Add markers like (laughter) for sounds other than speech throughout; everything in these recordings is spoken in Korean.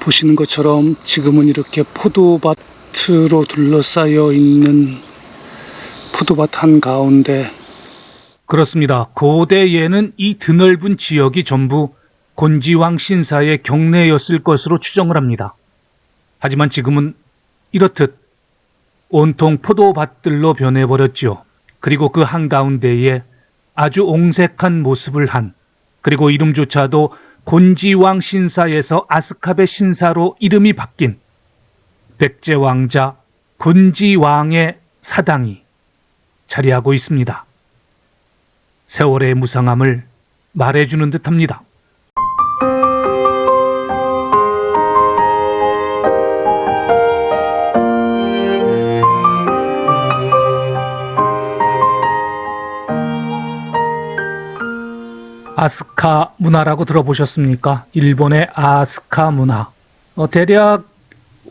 보시는 것처럼 지금은 이렇게 포도밭으로 둘러싸여 있는 포도밭 한 가운데 그렇습니다. 고대에는 이 드넓은 지역이 전부 곤지왕 신사의 경내였을 것으로 추정을 합니다. 하지만 지금은 이렇듯 온통 포도밭들로 변해버렸지요. 그리고 그 한가운데에 아주 옹색한 모습을 한 그리고 이름조차도 곤지왕 신사에서 아스캅의 신사로 이름이 바뀐 백제 왕자 곤지왕의 사당이 자리하고 있습니다. 세월의 무상함을 말해주는 듯합니다. 아스카 문화라고 들어보셨습니까? 일본의 아스카 문화. 어, 대략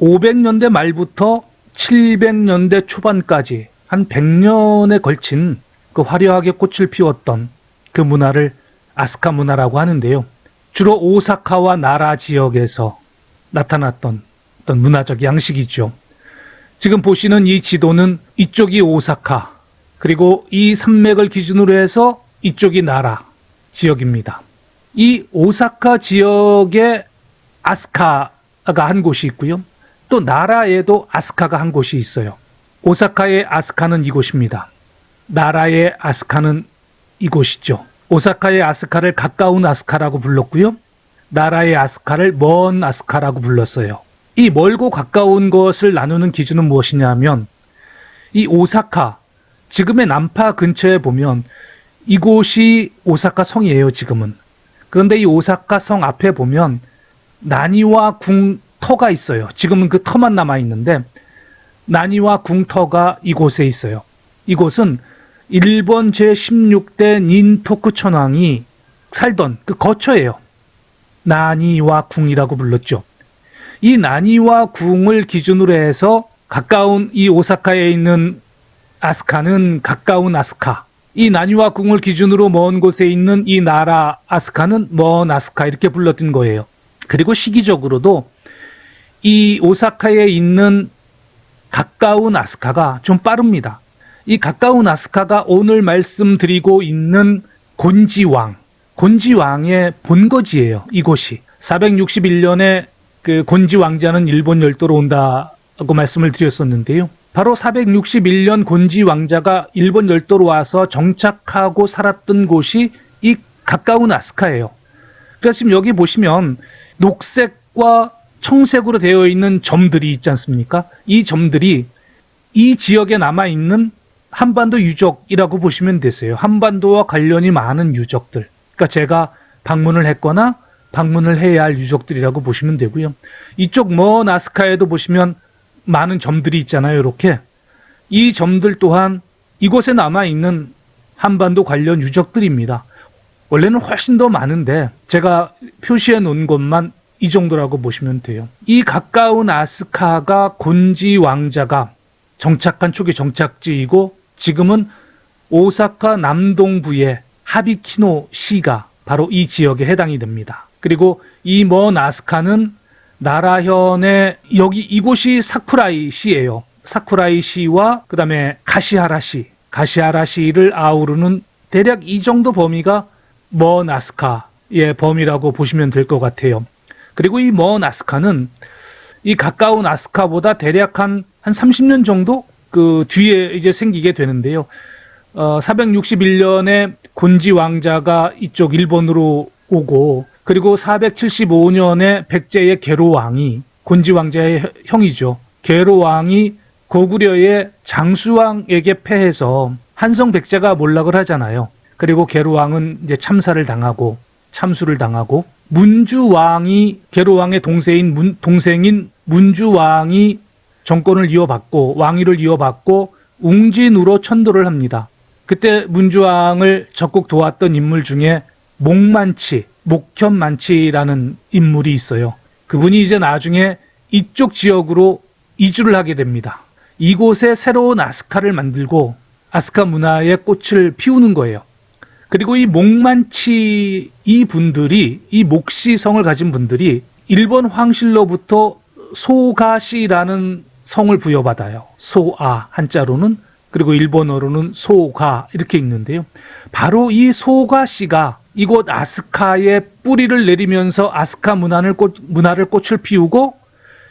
500년대 말부터 700년대 초반까지 한 100년에 걸친 그 화려하게 꽃을 피웠던 그 문화를 아스카 문화라고 하는데요. 주로 오사카와 나라 지역에서 나타났던 어떤 문화적 양식이죠. 지금 보시는 이 지도는 이쪽이 오사카, 그리고 이 산맥을 기준으로 해서 이쪽이 나라 지역입니다. 이 오사카 지역에 아스카가 한 곳이 있고요. 또 나라에도 아스카가 한 곳이 있어요. 오사카의 아스카는 이곳입니다. 나라의 아스카는 이곳이죠. 오사카의 아스카를 가까운 아스카라고 불렀고요. 나라의 아스카를 먼 아스카라고 불렀어요. 이 멀고 가까운 것을 나누는 기준은 무엇이냐면 이 오사카 지금의 남파 근처에 보면 이곳이 오사카 성이에요, 지금은. 그런데 이 오사카 성 앞에 보면 나니와 궁터가 있어요. 지금은 그 터만 남아 있는데 나니와 궁터가 이곳에 있어요. 이곳은 일본 제16대 닌토쿠 천왕이 살던 그 거처예요. 나니와 궁이라고 불렀죠. 이 나니와 궁을 기준으로 해서 가까운 이 오사카에 있는 아스카는 가까운 아스카. 이 나니와 궁을 기준으로 먼 곳에 있는 이 나라 아스카는 먼 아스카 이렇게 불렀던 거예요. 그리고 시기적으로도 이 오사카에 있는 가까운 아스카가 좀 빠릅니다. 이 가까운 아스카가 오늘 말씀드리고 있는 곤지왕, 곤지왕의 본거지예요. 이곳이 461년에 그 곤지 왕자는 일본 열도로 온다 고 말씀을 드렸었는데요. 바로 461년 곤지 왕자가 일본 열도로 와서 정착하고 살았던 곳이 이 가까운 아스카예요. 그래서 지금 여기 보시면 녹색과 청색으로 되어 있는 점들이 있지 않습니까? 이 점들이 이 지역에 남아 있는 한반도 유적이라고 보시면 되세요. 한반도와 관련이 많은 유적들. 그러니까 제가 방문을 했거나 방문을 해야 할 유적들이라고 보시면 되고요. 이쪽 먼 아스카에도 보시면 많은 점들이 있잖아요. 이렇게 이 점들 또한 이곳에 남아 있는 한반도 관련 유적들입니다. 원래는 훨씬 더 많은데 제가 표시해 놓은 것만 이 정도라고 보시면 돼요. 이 가까운 아스카가 곤지 왕자가 정착한 초기 정착지이고 지금은 오사카 남동부의 하비키노 시가 바로 이 지역에 해당이 됩니다. 그리고 이 먼 아스카는 나라현의 여기 이곳이 사쿠라이 시예요. 사쿠라이 시와 그다음에 가시하라 시, 가시하라 시를 아우르는 대략 이 정도 범위가 먼 아스카의 범위라고 보시면 될 것 같아요. 그리고 이먼 아스카는 이 가까운 아스카보다 대략 한, 한 30년 정도 그 뒤에 이제 생기게 되는데요. 어, 461년에 곤지 왕자가 이쪽 일본으로 오고 그리고 475년에 백제의 게로 왕이 곤지 왕자의 형이죠. 게로 왕이 고구려의 장수왕에게 패해서 한성 백제가 몰락을 하잖아요. 그리고 게로 왕은 이제 참사를 당하고 참수를 당하고 문주 왕이 게로 왕의 동생인 문, 동생인 문주 왕이 정권을 이어받고 왕위를 이어받고 웅진으로 천도를 합니다. 그때 문주왕을 적극 도왔던 인물 중에 목만치, 목현만치라는 인물이 있어요. 그분이 이제 나중에 이쪽 지역으로 이주를 하게 됩니다. 이곳에 새로운 아스카를 만들고 아스카 문화의 꽃을 피우는 거예요. 그리고 이 목만치 이 분들이 이 목시성을 가진 분들이 일본 황실로부터 소가시라는 성을 부여받아요. 소아 한자로는 그리고 일본어로는 소가 이렇게 읽는데요. 바로 이 소가시가 이곳 아스카에 뿌리를 내리면서 아스카 문화를 꽃, 문화를 꽃을 피우고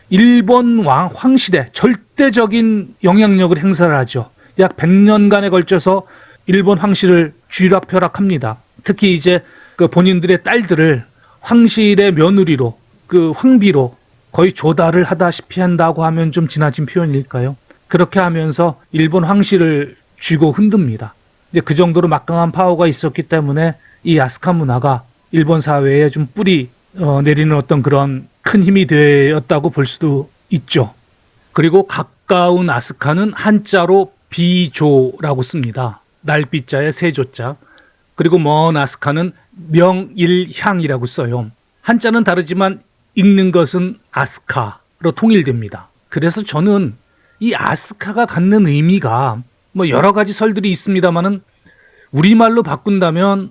일본 왕 황실에 절대적인 영향력을 행사를 하죠. 약 100년간에 걸쳐서 일본 황실을 쥐락펴락합니다. 특히 이제 그 본인들의 딸들을 황실의 며느리로 그 황비로 거의 조달을 하다시피 한다고 하면 좀 지나친 표현일까요? 그렇게 하면서 일본 황실을 쥐고 흔듭니다. 이제 그 정도로 막강한 파워가 있었기 때문에 이 아스카 문화가 일본 사회에 좀 뿌리 어, 내리는 어떤 그런 큰 힘이 되었다고 볼 수도 있죠. 그리고 가까운 아스카는 한자로 비조라고 씁니다. 날비자에 세조자. 그리고 먼 아스카는 명일향이라고 써요. 한자는 다르지만 읽는 것은 아스카로 통일됩니다. 그래서 저는 이 아스카가 갖는 의미가 뭐 여러 가지 설들이 있습니다만은 우리말로 바꾼다면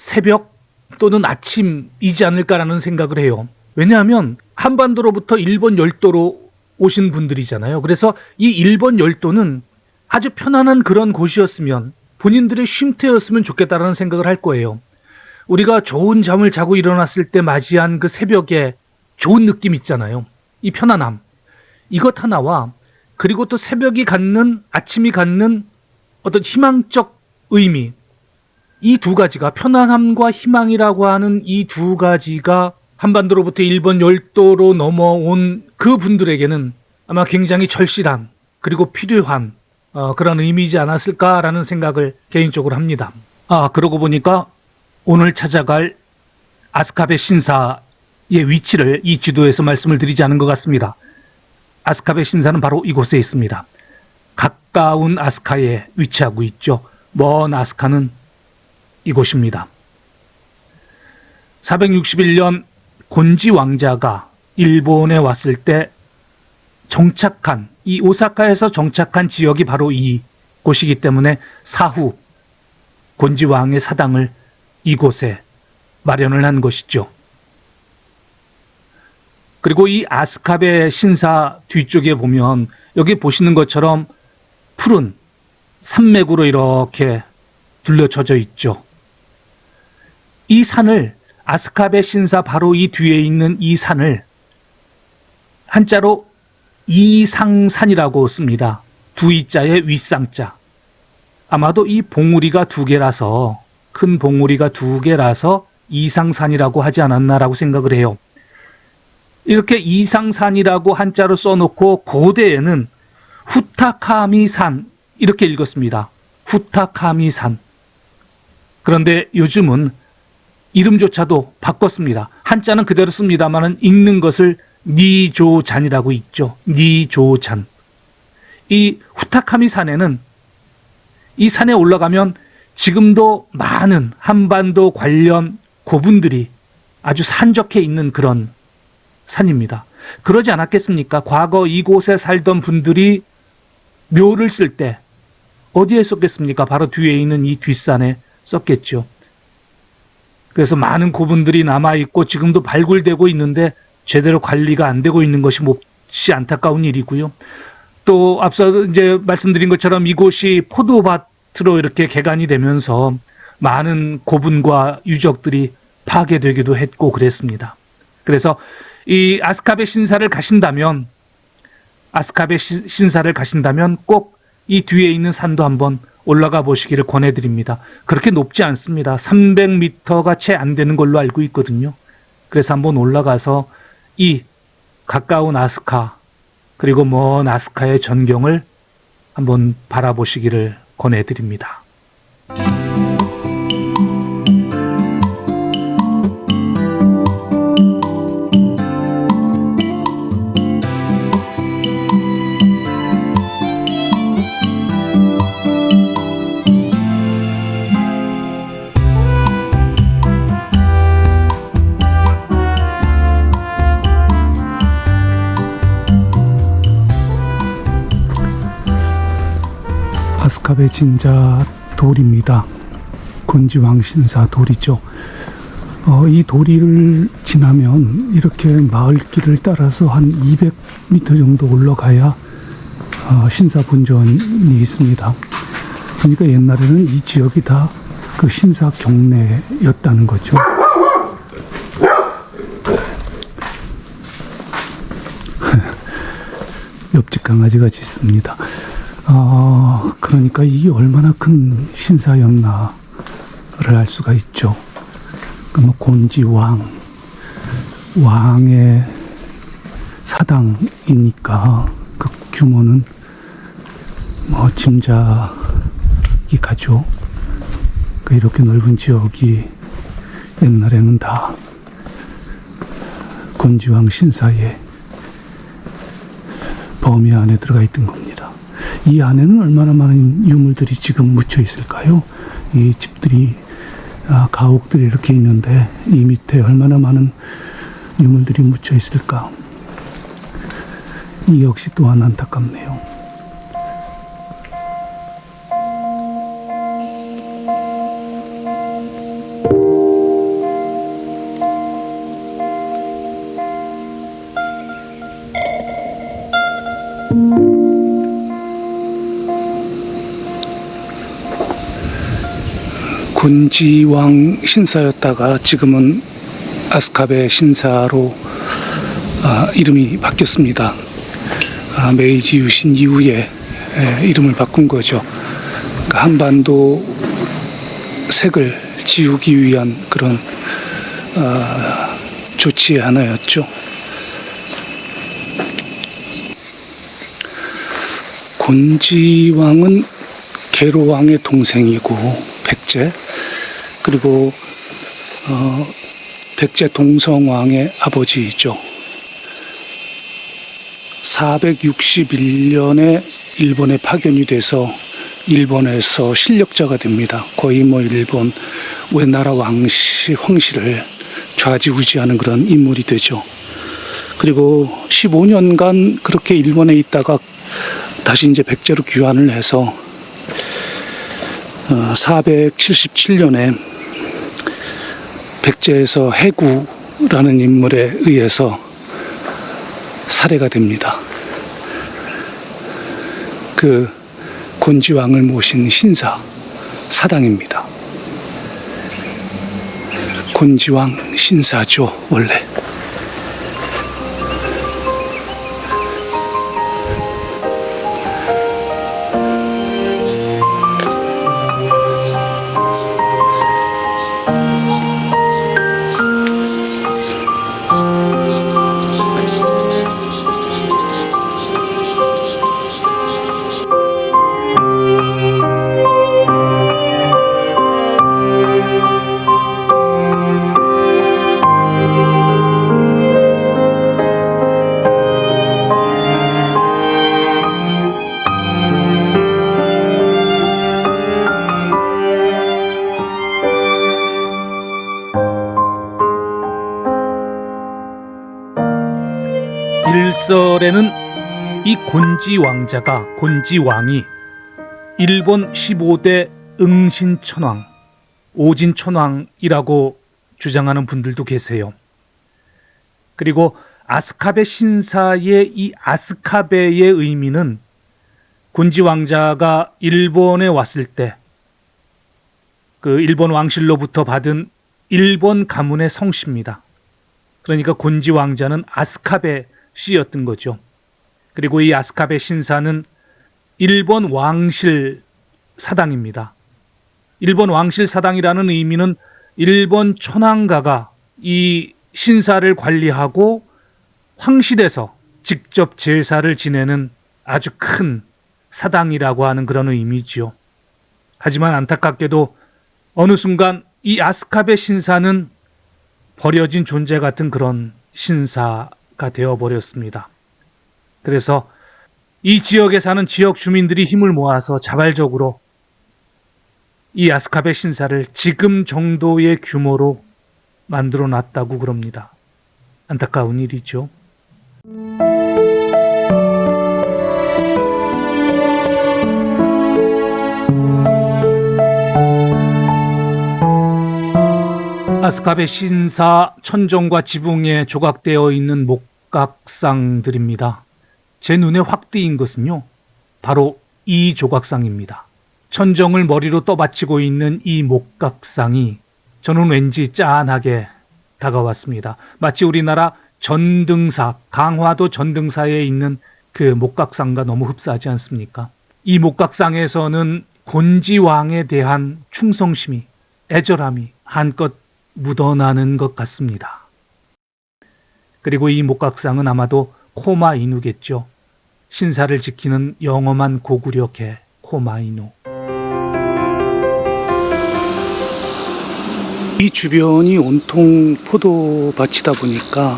새벽 또는 아침이지 않을까라는 생각을 해요. 왜냐하면 한반도로부터 일본 열도로 오신 분들이잖아요. 그래서 이 일본 열도는 아주 편안한 그런 곳이었으면 본인들의 쉼터였으면 좋겠다라는 생각을 할 거예요. 우리가 좋은 잠을 자고 일어났을 때 맞이한 그 새벽에 좋은 느낌 있잖아요. 이 편안함. 이것 하나와 그리고 또 새벽이 갖는 아침이 갖는 어떤 희망적 의미. 이 두 가지가 편안함과 희망이라고 하는 이 두 가지가 한반도로부터 일본 열도로 넘어온 그 분들에게는 아마 굉장히 절실한 그리고 필요한 어, 그런 의미이지 않았을까라는 생각을 개인적으로 합니다. 아 그러고 보니까 오늘 찾아갈 아스카베 신사의 위치를 이 지도에서 말씀을 드리지 않은 것 같습니다. 아스카베 신사는 바로 이곳에 있습니다. 가까운 아스카에 위치하고 있죠. 먼 아스카는 이곳입니다. 461년 곤지 왕자가 일본에 왔을 때 정착한 이 오사카에서 정착한 지역이 바로 이 곳이기 때문에 사후 곤지 왕의 사당을 이곳에 마련을 한 것이죠. 그리고 이 아스카베 신사 뒤쪽에 보면 여기 보시는 것처럼 푸른 산맥으로 이렇게 둘러쳐져 있죠. 이 산을 아스카베 신사 바로 이 뒤에 있는 이 산을 한자로 이상산이라고 씁니다. 두 이자에 윗상자. 아마도 이 봉우리가 두 개라서 큰 봉우리가 두 개라서 이상산이라고 하지 않았나라고 생각을 해요. 이렇게 이상산이라고 한자로 써놓고 고대에는 후타카미산 이렇게 읽었습니다. 후타카미산. 그런데 요즘은 이름조차도 바꿨습니다. 한자는 그대로 씁니다만은 읽는 것을 니조잔이라고 읽죠. 니조잔. 이 후타카미 산에는 이 산에 올라가면 지금도 많은 한반도 관련 고분들이 아주 산적해 있는 그런 산입니다. 그러지 않았겠습니까? 과거 이곳에 살던 분들이 묘를 쓸 때 어디에 썼겠습니까? 바로 뒤에 있는 이 뒷산에 썼겠죠. 그래서 많은 고분들이 남아있고 지금도 발굴되고 있는데 제대로 관리가 안 되고 있는 것이 몹시 안타까운 일이고요. 또 앞서 이제 말씀드린 것처럼 이곳이 포도밭으로 이렇게 개간이 되면서 많은 고분과 유적들이 파괴되기도 했고 그랬습니다. 그래서 이 아스카베 신사를 가신다면 아스카베 시- 신사를 가신다면 꼭 이 뒤에 있는 산도 한번 올라가 보시기를 권해드립니다. 그렇게 높지 않습니다. 300m가 채 안 되는 걸로 알고 있거든요. 그래서 한번 올라가서 이 가까운 아스카 그리고 먼 아스카의 전경을 한번 바라보시기를 권해드립니다. 아스카베 진자 돌입니다. 곤지왕 신사 돌이죠. 어, 이 도리를 지나면 이렇게 마을길을 따라서 한 200m 정도 올라가야 어, 신사 본전이 있습니다. 그러니까 옛날에는 이 지역이 다 그 신사 경내였다는 거죠. (laughs) 옆집 강아지가 짖습니다. 아, 그러니까 이게 얼마나 큰 신사였나를 알 수가 있죠. 그뭐 곤지 왕, 왕의 사당이니까 그 규모는 뭐 짐작이 가죠. 그 이렇게 넓은 지역이 옛날에는 다 곤지왕 신사의 범위 안에 들어가 있던 겁니다. 이 안에는 얼마나 많은 유물들이 지금 묻혀 있을까요? 이 집들이 아, 가옥들이 이렇게 있는데 이 밑에 얼마나 많은 유물들이 묻혀 있을까? 이 역시 또한 안타깝네요. 곤지왕 신사였다가 지금은 아스카베 신사로 아, 이름이 바뀌었습니다. 아, 메이지 유신 이후에 에, 이름을 바꾼 거죠. 그러니까 한반도 색을 지우기 위한 그런 아, 조치 하나였죠. 곤지왕은 계로왕의 동생이고 백제 그리고 어, 백제 동성왕의 아버지이죠. 461년에 일본에 파견이 돼서 일본에서 실력자가 됩니다. 거의 뭐 일본 우리나라 왕씨 황실을 좌지우지하는 그런 인물이 되죠. 그리고 15년간 그렇게 일본에 있다가 다시 이제 백제로 귀환을 해서 477년에 백제에서 해구라는 인물에 의해서 살해가 됩니다. 그 곤지왕을 모신 신사 사당입니다. 곤지왕 신사죠, 원래. 곤지 왕자가 곤지 왕이 일본 15대 응신천왕, 오진천왕이라고 주장하는 분들도 계세요. 그리고 아스카베 신사의 이 아스카베의 의미는 곤지 왕자가 일본에 왔을 때 그 일본 왕실로부터 받은 일본 가문의 성씨입니다. 그러니까 곤지 왕자는 아스카베 씨였던 거죠. 그리고 이 아스카베 신사는 일본 왕실 사당입니다. 일본 왕실 사당이라는 의미는 일본 천황가가 이 신사를 관리하고 황실에서 직접 제사를 지내는 아주 큰 사당이라고 하는 그런 의미지요. 하지만 안타깝게도 어느 순간 이 아스카베 신사는 버려진 존재 같은 그런 신사가 되어 버렸습니다. 그래서 이 지역에 사는 지역 주민들이 힘을 모아서 자발적으로 이 아스카베 신사를 지금 정도의 규모로 만들어 놨다고 그럽니다. 안타까운 일이죠. 아스카베 신사 천정과 지붕에 조각되어 있는 목각상들입니다. 제 눈에 확 띄인 것은요, 바로 이 조각상입니다. 천정을 머리로 떠받치고 있는 이 목각상이 저는 왠지 짠하게 다가왔습니다. 마치 우리나라 전등사, 강화도 전등사에 있는 그 목각상과 너무 흡사하지 않습니까? 이 목각상에서는 곤지왕에 대한 충성심이, 애절함이 한껏 묻어나는 것 같습니다. 그리고 이 목각상은 아마도 코마 이누겠죠. 신사를 지키는 영험한 고구려개 코마 이누. 이 주변이 온통 포도밭이다 보니까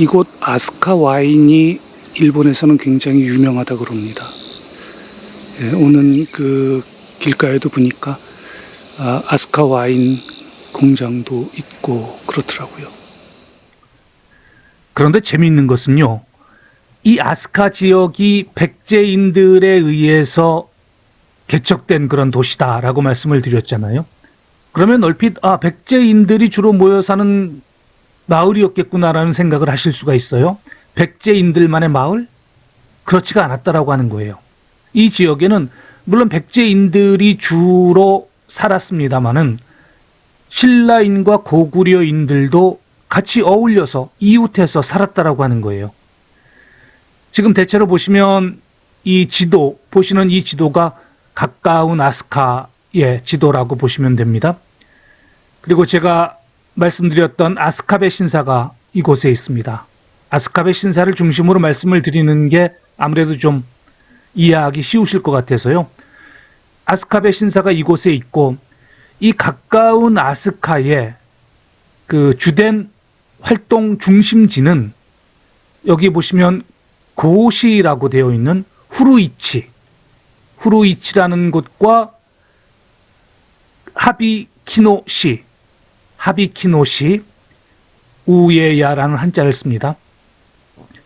이곳 아스카 와인이 일본에서는 굉장히 유명하다 그럽니다. 예, 오는 그 길가에도 보니까 아, 아스카 와인 공장도 있고 그렇더라고요. 그런데 재미있는 것은요. 이 아스카 지역이 백제인들에 의해서 개척된 그런 도시다라고 말씀을 드렸잖아요. 그러면 얼핏 아 백제인들이 주로 모여 사는 마을이었겠구나라는 생각을 하실 수가 있어요. 백제인들만의 마을? 그렇지가 않았다라고 하는 거예요. 이 지역에는 물론 백제인들이 주로 살았습니다마는 신라인과 고구려인들도 같이 어울려서 이웃해서 살았다라고 하는 거예요. 지금 대체로 보시면 이 지도 보시는 이 지도가 가까운 아스카의 지도라고 보시면 됩니다. 그리고 제가 말씀드렸던 아스카베 신사가 이곳에 있습니다. 아스카베 신사를 중심으로 말씀을 드리는 게 아무래도 좀 이해하기 쉬우실 것 같아서요. 아스카베 신사가 이곳에 있고 이 가까운 아스카의 그 주된 활동 중심지는 여기 보시면 고시라고 되어 있는 후루이치, 후루이치라는 곳과 하비키노시, 하비키노시, 우예야라는 한자를 씁니다.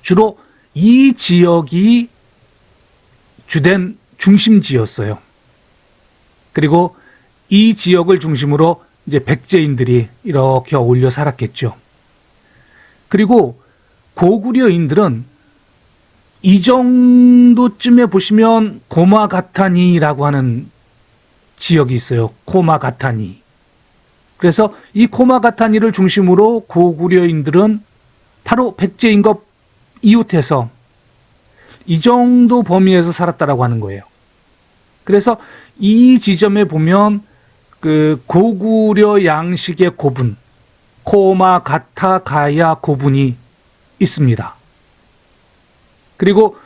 주로 이 지역이 주된 중심지였어요. 그리고 이 지역을 중심으로 이제 백제인들이 이렇게 어울려 살았겠죠. 그리고 고구려인들은 이 정도쯤에 보시면 고마가타니라고 하는 지역이 있어요. 코마가타니. 그래서 이 코마가타니를 중심으로 고구려인들은 바로 백제인과 이웃해서 이 정도 범위에서 살았다라고 하는 거예요. 그래서 이 지점에 보면 그 고구려 양식의 고분, 코마 가타 가야 고분이 있습니다. 그리고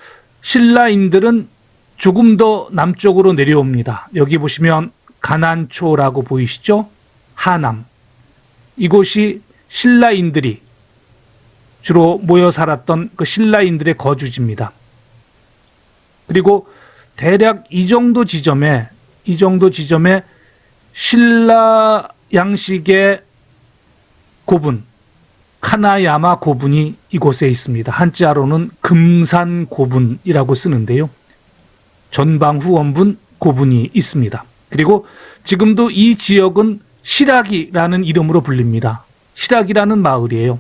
신라인들은 조금 더 남쪽으로 내려옵니다. 여기 보시면 가난초라고 보이시죠? 하남. 이곳이 신라인들이 주로 모여 살았던 그 신라인들의 거주지입니다. 그리고 대략 이 정도 지점에 이 정도 지점에 신라 양식의 고분 카나야마 고분이 이곳에 있습니다. 한자로는 금산 고분이라고 쓰는데요. 전방 후 원분 고분이 있습니다. 그리고 지금도 이 지역은 시라기라는 이름으로 불립니다. 시라기라는 마을이에요.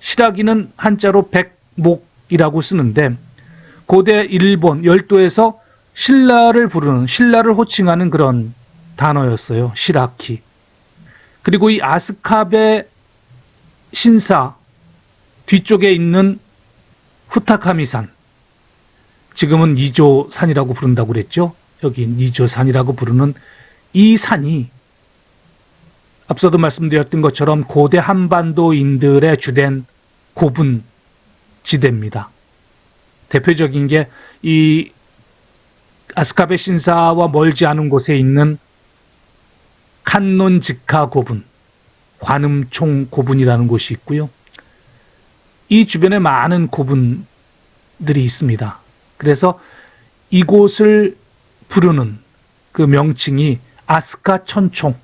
시라기는 한자로 백목이라고 쓰는데 고대 일본 열도에서 신라를 부르는 신라를 호칭하는 그런 단어였어요. 시라키. 그리고 이 아스카베 신사 뒤쪽에 있는 후타카미산 지금은 니조산이라고 부른다고 그랬죠. 여기 니조산이라고 부르는 이 산이 앞서도 말씀드렸던 것처럼 고대 한반도인들의 주된 고분 지대입니다. 대표적인 게 이 아스카베 신사와 멀지 않은 곳에 있는 칸논 지카 고분, 관음총 고분이라는 곳이 있고요. 이 주변에 많은 고분들이 있습니다. 그래서 이곳을 부르는 그 명칭이 아스카 천총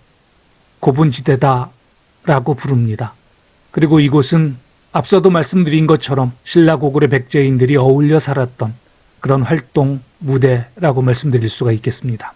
고분지대다라고 부릅니다. 그리고 이곳은 앞서도 말씀드린 것처럼 신라 고구려 백제인들이 어울려 살았던 그런 활동 무대라고 말씀드릴 수가 있겠습니다.